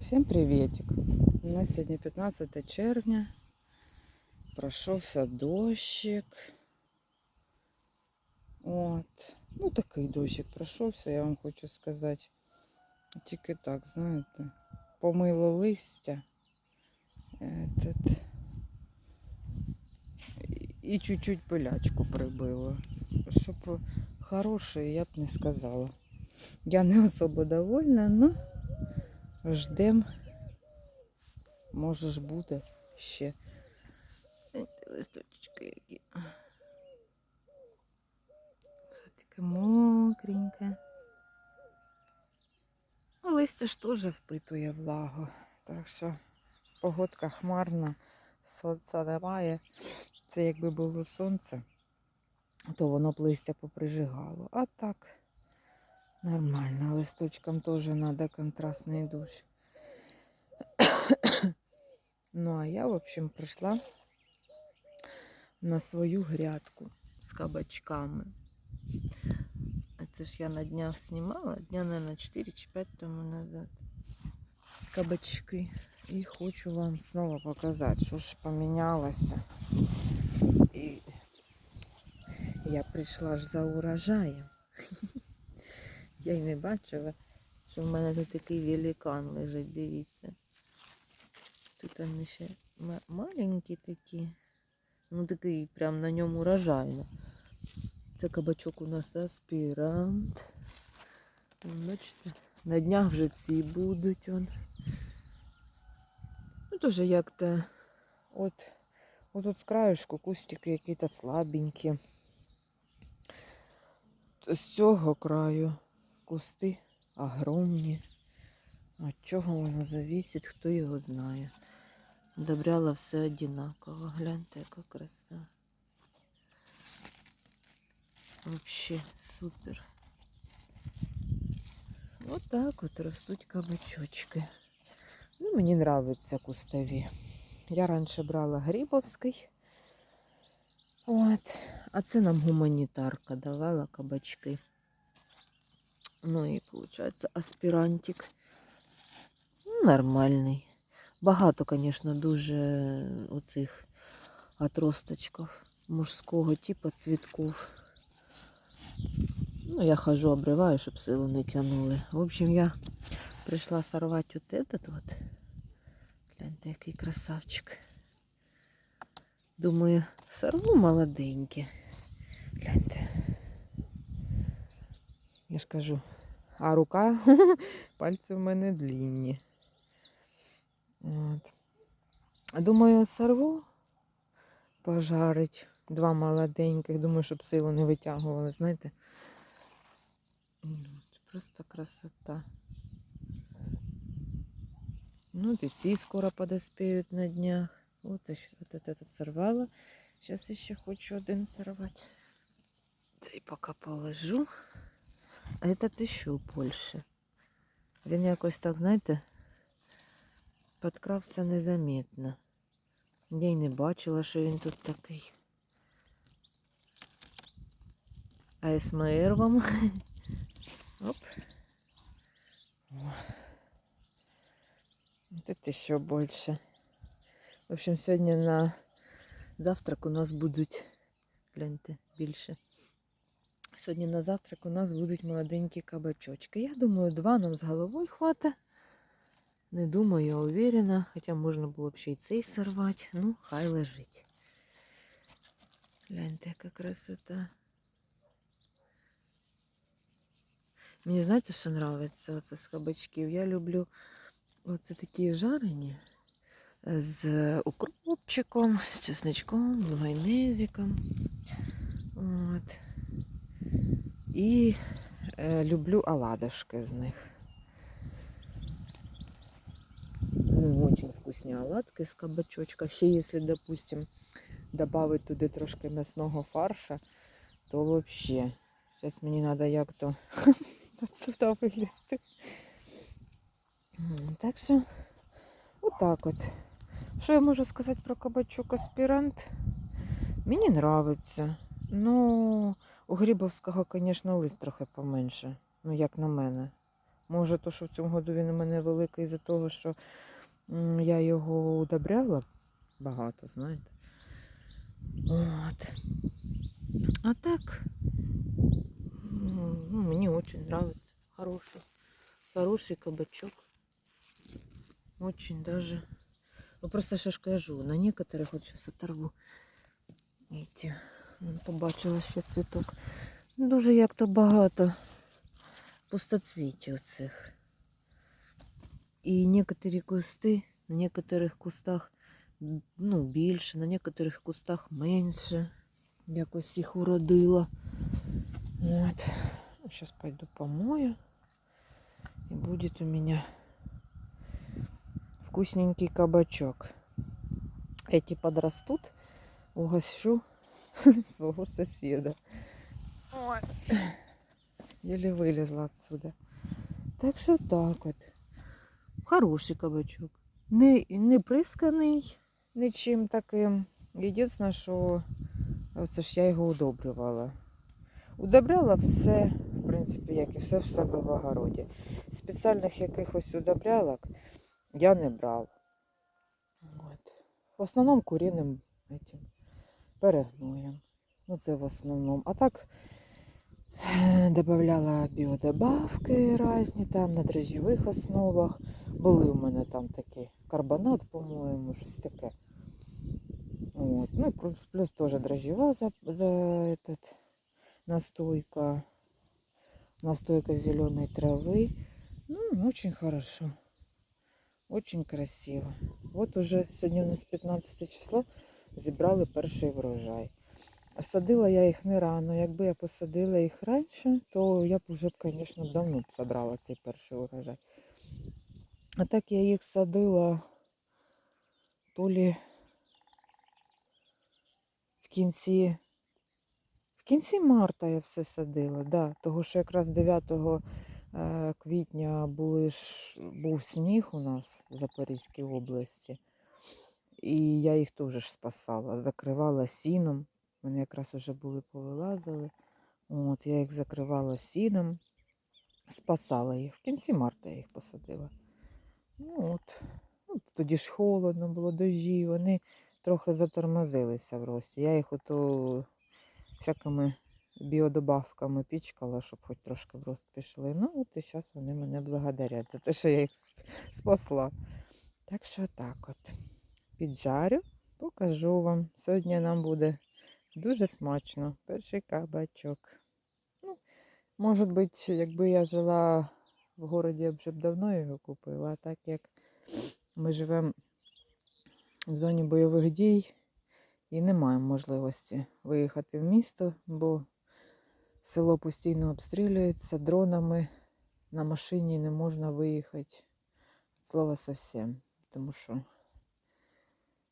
Всем приветик. У нас сегодня 15 червня. Пройшовся дощик. От. Ну, такий дощик пройшовся, я вам хочу сказати. Тільки так, знаєте. Помило листя. Этот. І- І чуть-чуть пилячку прибило. Щоб хороше, я б не сказала. Я не особо довольна, но ждем. Може ж буде ще. Листочки які. Все таке мокреньке. Ну, листя ж теж впитує влагу. Так що погодка хмарна, сонця немає. Це якби було сонце, то воно б листя поприжигало. А так нормально. Листочкам теж треба контрастний душ. Ну, а я, в общем, прийшла на свою грядку з кабачками. А це ж я на днях знімала, дня, наверное, 4 чи 5 тому назад. Кабачки. І хочу вам знову показати, що ж помінялося. І я прийшла ж за урожаєм. Я й не бачила, що в мене тут такий великан лежить, дивіться. Тут вони ще маленькі такі. Ну такий прям на ньому урожайно. Це кабачок у нас аспірант. Бачите, на днях вже ці будуть. Он. Ну, теж як-то от, от тут з краюшку кустики які-то слабенькі. З цього краю кусти огромні. От чого воно завісить, хто його знає. Добряла все одинаково. Гляньте, яка краса. Вообще супер. Вот так от ростуть кабачочки. Ну, мені нравиться кустові. Я раніше брала Грибовський. От. А це нам гуманітарка давала кабачки. Ну і виходить аспірантик. Ну, Нормальний. Багато, звісно, дуже оцих отросточків мужського типу цвітків. Ну, я хожу, обриваю, щоб силу не тянули. В общем, я прийшла сорвати от этот вот. Гляньте, який красавчик. Думаю, сорву молоденьке. Гляньте. Я ж кажу, а рука, пальці в мене длінні. От. Думаю, сорву пожарить. Два молоденьких. Думаю, щоб силу не витягували, знаєте. Просто красота. Ну, и ці скоро подоспеют на днях. Еще вот этот сорвала. Сейчас еще хочу один сорвать. Цей пока положу. А этот еще больше. Він якось так, знаєте, підкрався незаметно. Я й не бачила, що він тут такий. АСМР вам. Оп. Тут еще больше. В общем, сьогодні на завтрак у нас будуть, гляньте, більше. Сьогодні на завтрак у нас будуть молоденькі кабачочки. Я думаю, два нам з головою хватить. Не думаю, я уверена. Хоча можна було б ще й цей сорвати. Ну, хай лежить. Гляньте, яка красота. Мені знаєте, що подобається оце з кабачків? Я люблю оце такі жарені з укропчиком, з чесничком, майонезиком. От. І е, люблю оладушки з них. Ну, очень вкусні оладки з кабачочка. Ще якщо, допустим, добавить туди трошки м'ясного фарша, то вообще. Зараз мені треба як-то отсюда вилізти. Так що, отак от. Що я можу сказати про кабачок аспірант? Мені подобається. Ну, у Грибовського, звісно, лист трохи поменше. Ну, як на мене. Може, то, що в цьому году він у мене великий із-за того, що я його удобряла багато, знаєте. От. А так, ну, мені дуже нравится. Хороший. Хороший кабачок. Очень даже. Ну просто що ж кажу, на некоторых от сейчас оторву. Эти. Побачила ще цвіток. Дуже як-то багато пустоцвітів цих. І некоторі кусти, на некоторих кустах ну, більше, на некоторих кустах менше. Якось їх уродило. От. Сейчас пойду помою. И будет у меня вкусненький кабачок. Эти подрастут, угощу своего соседа. Ой. Еле вылезла отсюда. Так що так от. Хороший кабачок. Не, не присканий нічим таким. Єдине, що оце ж я його удобрювала. Удобряла все, в принципі, як і все в себе в огороді. Спеціальних якихось удобрялок я не брала. От. В основному куріним этим, перегноєм. Ну, це в основному. А так додавала біодобавки різні там на дрожжєвих основах. Були у мене там такі карбонат, по-моєму, щось таке. От. Ну плюс, плюс теж дрожжева за, за этот, настойка. Настойка зеленой травы. Ну, очень хорошо. Очень красиво. От уже сьогодні у нас 15 число зібрали перший врожай. Садила я їх не рано. Якби я посадила їх раніше, то я б вже, б, звісно, давно б забрала цей перший урожай. А так я їх садила то лі в кінці. В кінці марта я все садила, да, того що якраз 9 е, квітня були ж, був сніг у нас в Запорізькій області. І я їх теж спасала, закривала сіном. Вони якраз вже були повилазили. От, я їх закривала сіном, спасала їх. В кінці марта я їх посадила. Ну, от. Ну, тоді ж холодно було, дощі, вони трохи затормозилися в рості. Я їх ото всякими біодобавками пічкала, щоб хоч трошки в рост пішли. Ну, от і зараз вони мене благодарять за те, що я їх спасла. Так що так от. Піджарю, покажу вам. Сьогодні нам буде дуже смачно. Перший кабачок. Ну, може бути, якби я жила в городі, я вже б давно його купила. А так як ми живемо в зоні бойових дій і не маємо можливості виїхати в місто, бо село постійно обстрілюється дронами. На машині не можна виїхати. Від слова совсем. Тому що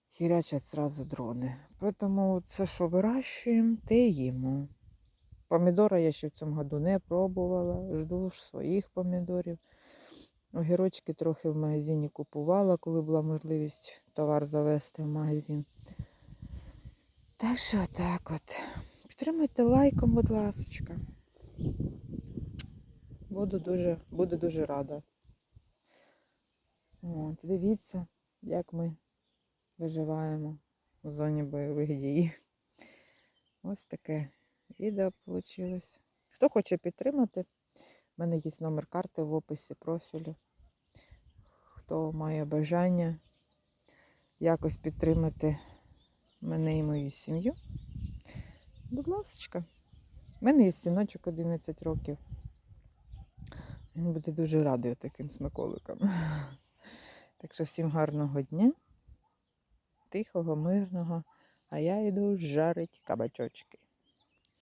хірячать сразу дрони. Тому це, що вирощуємо, те їмо. Помідора я ще в цьому году не пробувала. Жду ж своїх помідорів. Огірочки трохи в магазині купувала, коли була можливість товар завести в магазин. Так що так от. Підтримуйте лайком, будь ласка. Буду дуже, буду дуже рада. От, дивіться, як ми виживаємо у зоні бойових дій. Ось таке відео вийшло. Хто хоче підтримати, в мене є номер карти в описі профілю. Хто має бажання якось підтримати мене і мою сім'ю, будь ласка. У мене є синочок 11 років. Він буде дуже радий таким смаколикам. Так що всім гарного дня, тихого, мирного, а я йду жарить кабачочки.